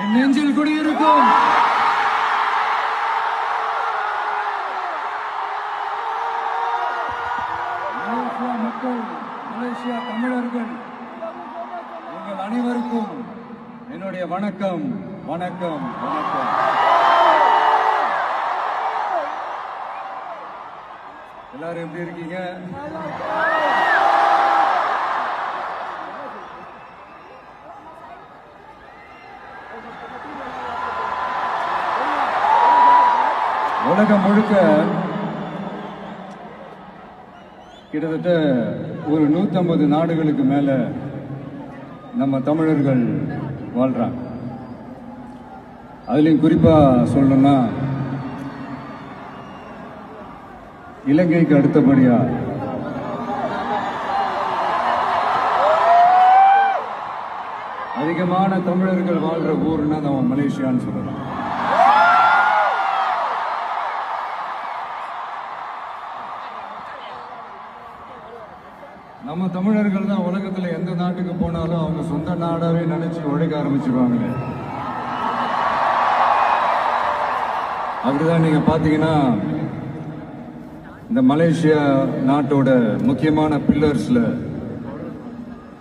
என் நெஞ்சில் குடியிருக்கும். மலேசியா மக்கள் மலேசியா தமிழர்கள் உங்கள் அனைவருக்கும் என்னுடைய வணக்கம் வணக்கம் வணக்கம். எல்லாரும் எப்படி இருக்கீங்க? உலகம் முழுக்க கிட்டத்தட்ட ஒரு 150 நாடுகளுக்கு மேலே நம்ம தமிழர்கள் வாழ்கிறாங்க அதுலேயும் குறிப்பாக சொல்லணும்னா இலங்கைக்கு அடுத்தபடியாக அதிகமான தமிழர்கள் வாழ்கிற ஊர்னா நம்ம மலேசியான்னு சொல்லலாம். நம்ம தமிழர்கள் தான் உலகத்தில் எந்த நாட்டுக்கு போனாலும் அவங்க சொந்த நாடாவே நினைச்சு உழைக்க ஆரம்பிச்சிருவாங்களே. அப்படிதான் நீங்க பாத்தீங்கன்னா இந்த மலேசியா நாட்டோட முக்கியமான பில்லர்ஸ்ல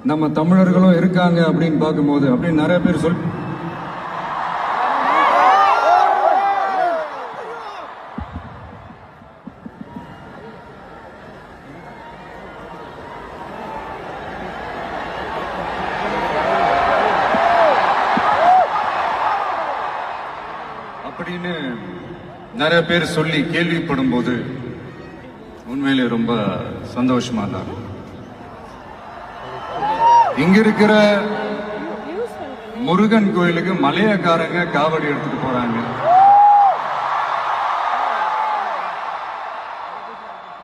நம்ம தமிழர்களும் இருக்காங்க அப்படின்னு பார்க்கும்போது அப்படின்னு நிறைய பேர் சொல் அப்படின்னு நிறைய பேர் சொல்லி கேள்விப்படும் போது உண்மையிலே ரொம்ப சந்தோஷமா தான் இங்க இருக்கிற முருகன் கோயிலுக்கு மலையக்காரங்க காவடி எடுத்துட்டு போறாங்க.